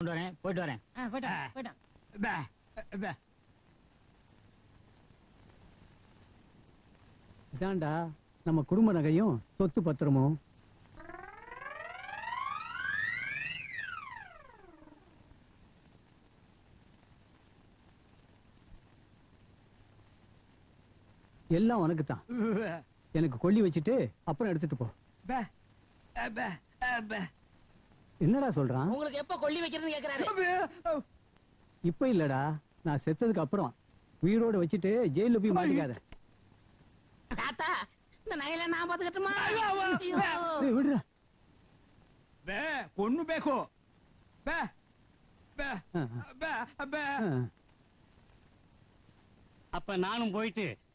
கொண்டு வரேன் போயிட்டு வரேன். இதாண்டா நம்ம குடும்ப நகையும் சொத்து பத்திரமும். எல்லாம் உனக்கு தான் எனக்கு கொல்லி வச்சுட்டு அப்புறம் எடுத்துட்டு போ. என்னடா சொல்றான்? உங்களுக்கு எப்ப கொல்லி வைக்கிறதுன்னு கேக்குறாரு. இப்ப இல்லடா நான் செத்ததுக்கு அப்புறம் உயிரோட வச்சுட்டு ஜெயில போய் மாட்டிக்காத. தாத்தா இந்த நகையில நான் பாத்துக்கட்டுமா? விடுறா பே. பொண்ணு பேக்கோ. பே பே பே பே. அப்ப நானும் போயிட்டு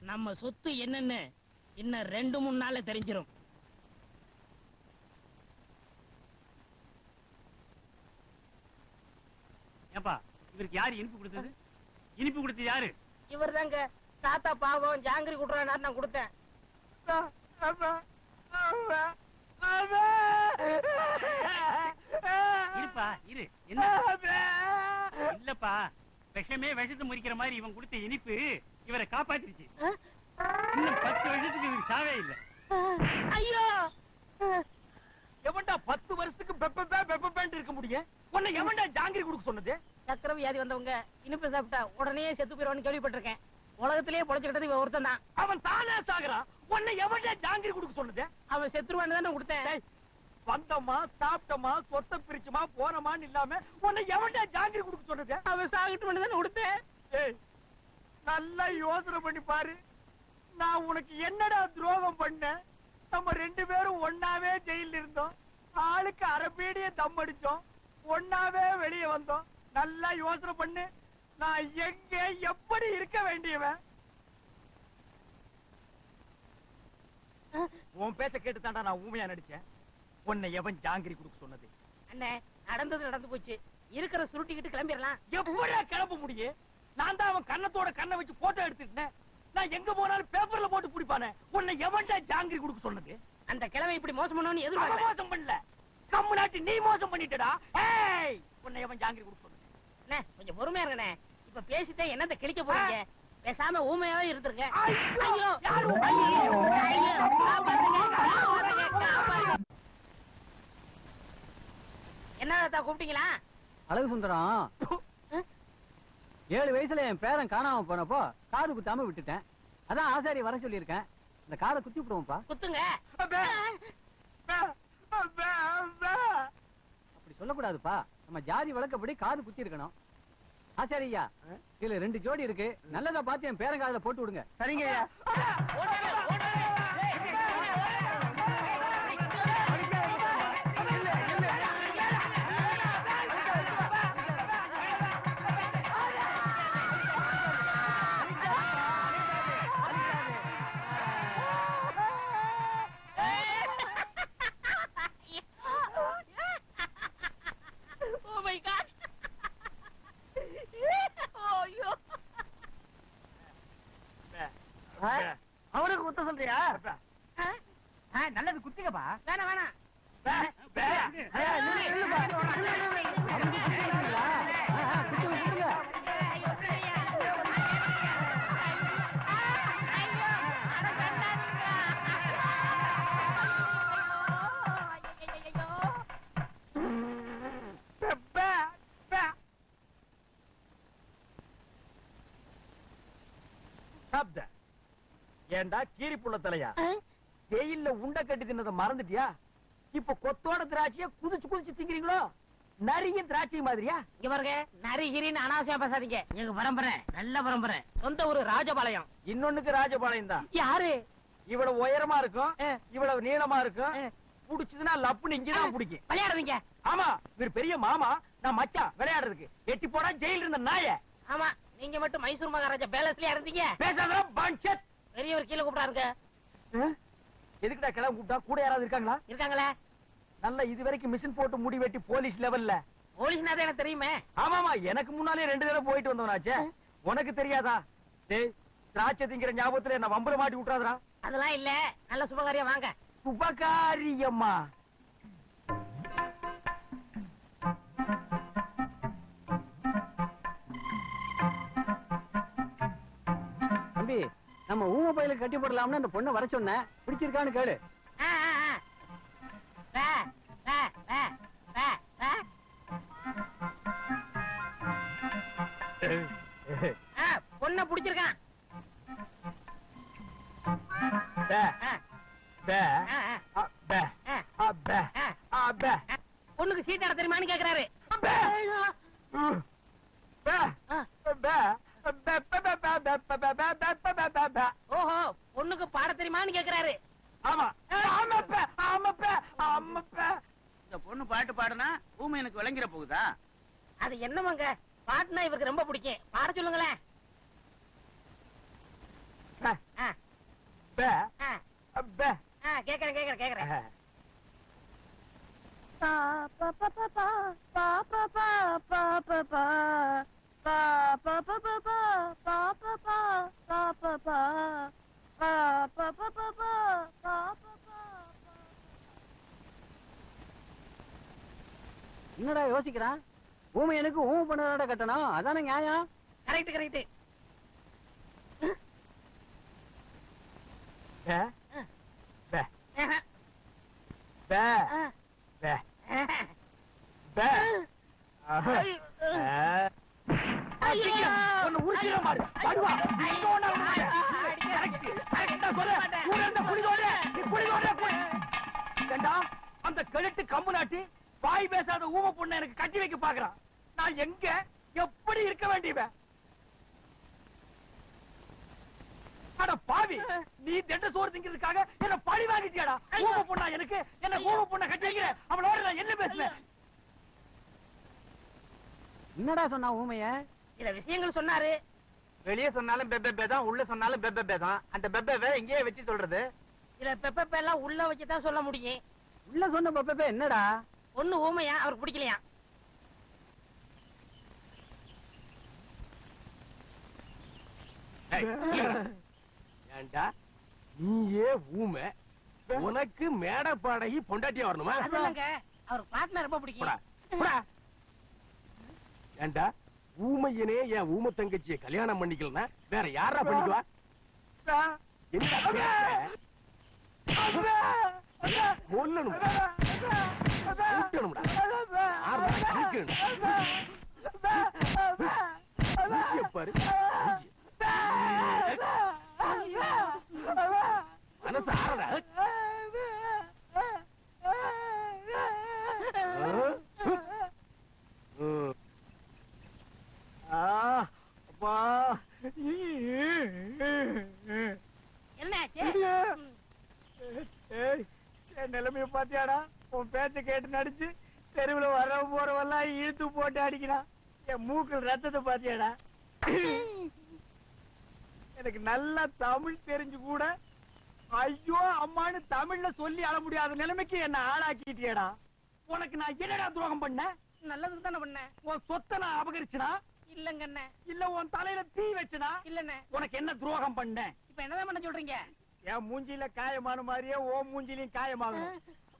நம்ம சொத்து என்னன்னு இன்னும் ரெண்டு மூணு நாள்ல தெரிஞ்சிரும். ஏப்பா இவருக்கு யாரு இனிப்பு கொடுத்தது? இனிப்பு கொடுத்தது யாரு? இவர் தாங்க தாத்தா பாவம் ஜாங்கிரி குடுறாரு நான் கொடுத்தேன். இருப்பா இரு. என்ன? இல்லப்பா விஷமே விஷத்தை முறிக்கிற மாதிரி இவன் கொடுத்த இனிப்பு இவரை காப்பாத்திருச்சு. இன்னும் பத்து வருஷத்துக்கு இவருக்கு சாவே இல்லை. ஐயோ! எவன்டா பத்து வருஷத்துக்கு பெப்ப பெப்ப இருக்க முடியும்? உன்னை எவன்டா ஜாங்கிரி கொடுக்க சொன்னது? சக்கரை வியாதி வந்தவங்க இனிப்பு சாப்பிட்டா உடனே செத்து போயிடுவான்னு கேள்விப்பட்டிருக்கேன். உலகத்திலேயே பொழைச்சுக்கிட்டது இவன் ஒருத்தன் தான். அவன் தானே சாகுறான். உன்னை எவன்டா ஜாங்கிரி கொடுக்க சொன்னது? அவன் செத்துருவான்னு தானே கொடுத்தேன். வந்தோமா சாப்பிட்டோமா சொத்தை பிரிச்சுமா போனோமான்னு இல்லாம உன்னை எவன்டா ஜாங்கிரி கொடுக்க சொன்னது அவன் சாகட்டும்னு தானே கொடுத்தேன் ஏய், நல்லா யோசனை பண்ணி பாரு. நான் உனக்கு என்னடா துரோகம் பண்ணேன் நம்ம ரெண்டு பேரும் ஒண்ணாவே ஜெயில இருந்தோம். ஆளுக்கு அரபீடிய தம் அடிச்சோம் ஒண்ணாவே வெளியே வந்தோம். நல்லா யோசனை பண்ணு. நான் எங்க எப்படி இருக்க வேண்டியவன்? உன் பேச்ச கேட்டு தாண்டா நான் ஊமையா நடிச்சேன். உன்னை எவன் ஜாங்கிரி கொடுக்க சொன்னது? அண்ணே நடந்தது நடந்து போச்சு. இருக்கிற சுருட்டிக்கிட்டு கிளம்பிடலாம். எப்படியா கிளம்ப முடியும் நான் தான் அவன் கண்ணத்தோட கண்ணை வச்சு போட்டோ எடுத்துட்டேன் நான் எங்க போனாலும் பேப்பர்ல போட்டு பிடிப்பானே. உன்னை எவன்டா ஜாங்கிரி கொடுக்க சொன்னது? அந்த கிழமை இப்படி மோசம் பண்ணுவோன்னு அவன் எதிர்பார்க்கல. மோசம் பண்ணல. கம்மு நாட்டி நீ மோசம் பண்ணிட்டடா. ஏய் உன்னை எவன் ஜாங்கிரி கொடுக்க சொன்னது? அண்ணே கொஞ்சம் பொறுமையா இருக்கண்ணே இப்ப பேசிட்டே என்னத்த கிழிக்க போறீங்க? பேசாம ஊமையாவே இருந்துருங்க. ஐயோ, யார்? ஐயோ, காப்பாத்துங்க. என்ன கூப்பிட்டீங்களா? அழகு சுந்தரம். ஏழு வயசுல என் பேரன் காணாம போனப்போ காது குத்தாம விட்டுட்டேன். அதான் ஆசாரி வர சொல்லியிருக்கேன். இந்த காதை குத்தி விடுவோம்ப்பா. குத்துங்க. அப்பே, அப்பே, அப்பே, அப்பே. அப்படி சொல்லக்கூடாதுப்பா. நம்ம ஜாதி வழக்கப்படி காது குத்தி இருக்கணும் ஆசாரி ஐயா இதுல ரெண்டு ஜோடி இருக்கு. நல்லதா பார்த்து என் பேரன் காதுல போட்டு விடுங்க. சரிங்க ஐயா. வேணா வேணா ஏண்டா கீரி புள்ள தலையா ஜெயில்ல உண்டை கட்டி தின்னதை மறந்துட்டியா? இப்ப கொத்தோட திராட்சைய குதிச்சு குதிச்சு திங்கிறீங்களோ? நரியும் திராட்சை மாதிரியா? இங்க பாருங்க நரிகிரின்னு அனாவசியமா பேசாதீங்க. எங்க பரம்பரை நல்ல பரம்பரை. சொந்த ஊரு ராஜபாளையம். இன்னொன்னுக்கு ராஜபாளையம் தான். யாரு? இவ்வளவு உயரமா இருக்கும் இவ்வளவு நீளமா இருக்கும். புடிச்சதுன்னா லப்புன்னு இங்கதான் பிடிக்கும். விளையாடுறீங்க ஆமா இவர் பெரிய மாமா நான் மச்சான் விளையாடுறதுக்கு. எட்டி போடா ஜெயில இருந்த நாய. ஆமா நீங்க மட்டும் மைசூர் மகாராஜா பேலஸ்லயா இருந்தீங்க பேசாத பஞ்சத் பெரியவர் கீழே கூப்பிடாருங்க. எதுக்குடா கிளம்ப கூப்பிட்டா? கூட யாராவது இருக்காங்களா? இருக்காங்களே. நல்ல இது வரைக்கும் மிஷின் போட்டு முடி வெட்டி போலீஸ் லெவல்ல. போலீஸ்னா எனக்கு தெரியுமே. ஆமாமா எனக்கு முன்னாலே ரெண்டு தடவை போயிட்டு வந்தவனாச்சே. உனக்கு தெரியாதா? டேய் திராட்சை திங்கிற ஞாபகத்துல என்ன வம்பல மாட்டி விட்டுறாதடா. அதெல்லாம் இல்ல. நல்ல சுபகாரியம் வாங்க. சுபகாரியம்மா. தம்பி நம்ம ஊம பயில கட்டி போடலாம்னு அந்த பொண்ணை வர சொன்ன. பிடிச்சிருக்கான்னு கேளு. பொண்ண பிடிச்சிருக்கான். பொண்ணுக்கு சீட் நடத்த தெரியுமான்னு கேக்குறாரு ஓஹோ பொண்ணுக்கு பாட தெரியுமான்னு கேக்குறாரு ஆமா ஆமாப்பே ஆமாப்பே ஆமாப்பே இந்த பொண்ணு பாட்டு பாடுனா ஊமை எனக்கு விளங்கிற போகுதா அது என்னமாங்க பாட்டுனா இவருக்கு ரொம்ப பிடிக்கும் பாட சொல்லுங்களேன் பே, ஆ, பே, ஆ, பே. ஆ, கேக்குறேன் கேக்குறேன் கேக்குறேன் என்னடா யோசிக்கிறான்? ஊமை எனக்கு ஊமை பண்ணதோட கட்டணும் அதானே நியாயம்? கரெக்ட் கரெக்ட் பே, பே, பே, ஊம பொண்ணை எனக்கு கட்டி வைக்க பாக்குறான் நான் எங்க எப்படி இருக்க வேண்டியவன்? அட பாவி நீ தெண்ட சோறு திங்கிறதுக்காக என்ன பழி வாங்கிட்டியாடா? ஊம பொண்ணா எனக்கு என்ன ஊம பொண்ணை கட்டி வைக்கிற? அவளோட நான் என்ன பேசுவேன்? என்னடா சொன்னா ஊமைய? சில விஷயங்கள் சொன்னாரு. வெளியே சொன்னாலும் பெப்பே தான் உள்ள சொன்னாலும் பெப்பே தான். அந்த பெப்பே இங்கேயே வச்சு சொல்றது? சில பெப்ப எல்லாம் உள்ள வச்சுதான் சொல்ல முடியும். உள்ள சொன்ன பப்பே என்னடா? பொண்ணு ஊமையா அவருக்கு பிடிக்கலையா? ஏண்டா? நீயே ஊமை. உனக்கு மேட பாடகி பொண்டாட்டியா வரணுமா? அவருக்கு பாட்டுனா ரொம்ப பிடிக்கும். போடா, போடா. ஏண்டா? ஊமையனே என் ஊமை தங்கச்சியை கல்யாணம் பண்ணிக்கலனா வேற யாரா பண்ணிக்குவா? என்ன பேசுற? பாரு மனசு ஆறடா என்ன நிலைமைய பாத்தியாடா உன் பேச்ச கேட்டு நடிச்சு தெருவுல வர போறவெல்லாம் இழுத்து போட்டு அடிக்கிறான். என் மூக்கில் ரத்தத்தை பாத்தியாடா எனக்கு நல்லா தமிழ் தெரிஞ்சு கூட ஐயோ அம்மான்னு தமிழ்ல சொல்லி அழ முடியாத நிலைமைக்கு என்ன ஆளாக்கிட்டியடா. உனக்கு நான் என்னடா துரோகம் பண்ணேன் நல்லதுக்கு தானே பண்ணேன் உன் சொத்தை நான் அபகரிச்சனா? இல்லங்க இல்ல உன் தலையில தீ வச்சனா? இல்லண்ணே உனக்கு என்ன துரோகம் பண்ணேன் இப்ப என்னதான் பண்ண சொல்றீங்க? என் மூஞ்சில காயமான மாதிரியே ஓ மூஞ்சிலையும் காயமாகும்.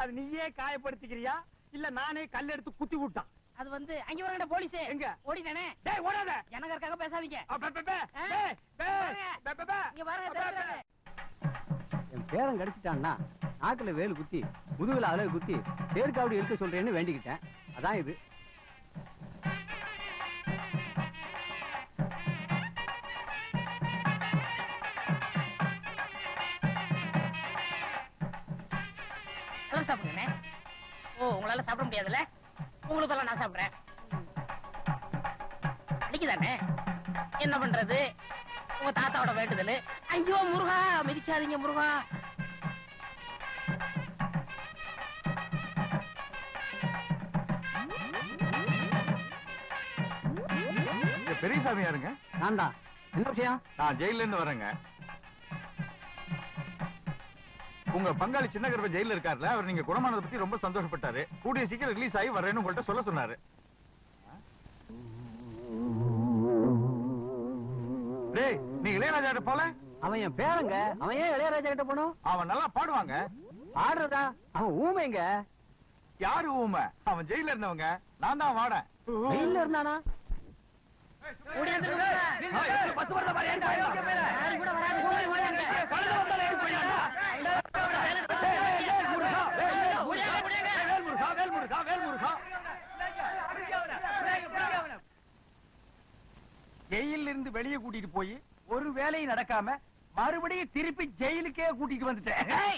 அது நீயே காயப்படுத்திக்கிறியா? இல்ல நானே கல் எடுத்து குத்தி விட்டான். அது வந்து அங்க வரங்கட போலீஸ். எங்க? ஓடிதானே டேய் ஓடாத. ஜனங்க இருக்காக பேசாதீங்க. என் பேரன் கடிச்சிட்டான்னா நாக்குல வேலு குத்தி முதுகுல அலகு குத்தி தேர்காவடி எடுக்க சொல்றேன்னு வேண்டிக்கிட்டேன். அதான் இது. உங்களால சாப்பிட முடியாதுல்ல? உங்களுக்கெல்லாம் நான் சாப்பிடுறேன். அன்னைக்குதானே? என்ன பண்றது? உங்க தாத்தாவோட வேண்டுதல். ஐயோ முருகா மிதிக்காதீங்க முருகா. இந்த பெரியசாமி யாருங்க நான் தான் என்ன விஷயம்? நான் ஜெயில இருந்து வரேங்க. உங்க பங்காளி சின்ன கருப்ப ஜெயில இருக்காருல அவர் நீங்க குணமானதை பத்தி ரொம்ப சந்தோஷப்பட்டாரு. கூடிய சீக்கிரம் ரிலீஸ் ஆகி வரேன்னு உங்கள்ட்ட சொல்ல சொன்னாரு. டேய் நீ இளையராஜா போல? அவன் என் பேரங்க. அவன் ஏன் இளையராஜா கிட்ட போனோம்? அவன் நல்லா பாடுவாங்க. ஆடுறதா? அவன் ஊமைங்க. யாரு ஊமை? அவன் ஜெயில இருந்தவங்க. நான் தான் வாடேன். வெயில்ல இருந்தானா. பத்து வருடம் ஜெயில்ல இருந்து வெளியே கூட்டிட்டு போய் ஒரு வேலையும் நடக்காம மறுபடியும் திருப்பி ஜெயிலுக்கே கூட்டிட்டு வந்துட்டேன்.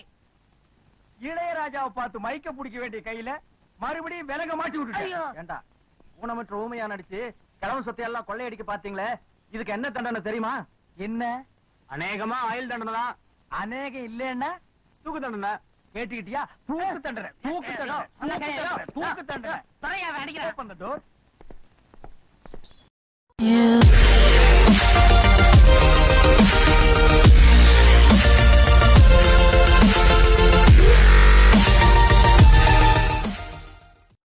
இளையராஜாவை பார்த்து மைக்க பிடிக்க வேண்டிய கையில மறுபடியும் விலக மாட்டி. விட்டுட்டேன். ஊனமற்ற ஊமையா நடிச்சு கிழமை சொத்தை எல்லாம் கொள்ளையடிக்க பாத்தீங்களே இதுக்கு என்ன தண்டனை தெரியுமா? என்ன? அநேகமா ஆயுள் தண்டனை தான். அநேகம் இல்லைன்னா தூக்கு தண்டனை. கேட்டுக்கிட்டியா தூக்கு தண்டனை. தூக்கு தண்டனை. தூக்கு தண்டனை. தூக்கு தண்டனை.